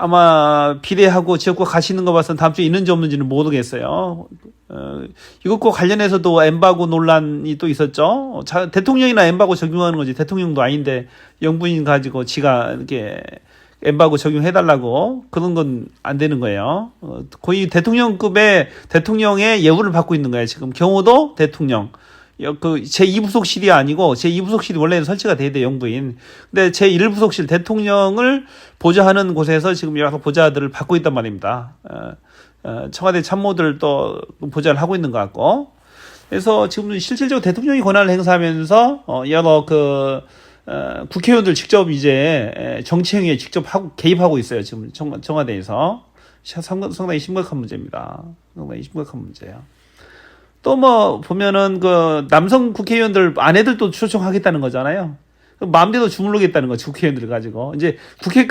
아마 비례하고 지역구 가시는 거 봐서는 다음 주에 있는지 없는지는 모르겠어요. 어, 이것과 관련해서도 엠바고 논란이 또 있었죠. 자, 대통령이나 엠바고 적용하는 거지 대통령도 아닌데 영부인 가지고 지가 이렇게 엠바고 적용해달라고 그런 건 안 되는 거예요. 어, 거의 대통령급의 대통령의 예우를 받고 있는 거예요. 지금 경호도 대통령. 여- 그 제 2부속실이 아니고 제 2부속실이 원래는 설치가 돼야 돼 영부인. 근데 제 1부속실 대통령을 보좌하는 곳에서 지금 여러 보좌들을 받고 있단 말입니다. 어, 어, 청와대 참모들 또 보좌를 하고 있는 것 같고. 그래서 지금 실질적으로 대통령이 권한을 행사하면서 어, 여러 그 어, 국회의원들 직접 이제 에, 정치 행위에 직접 하고 개입하고 있어요. 지금 청, 청와대에서 상당히 심각한 문제입니다. 상당히 심각한 문제예요. 또 뭐 보면은 그 남성 국회의원들 아내들도 초청하겠다는 거잖아요. 그 마음대로 주물르겠다는 거죠 국회의원들 가지고 이제 국회까지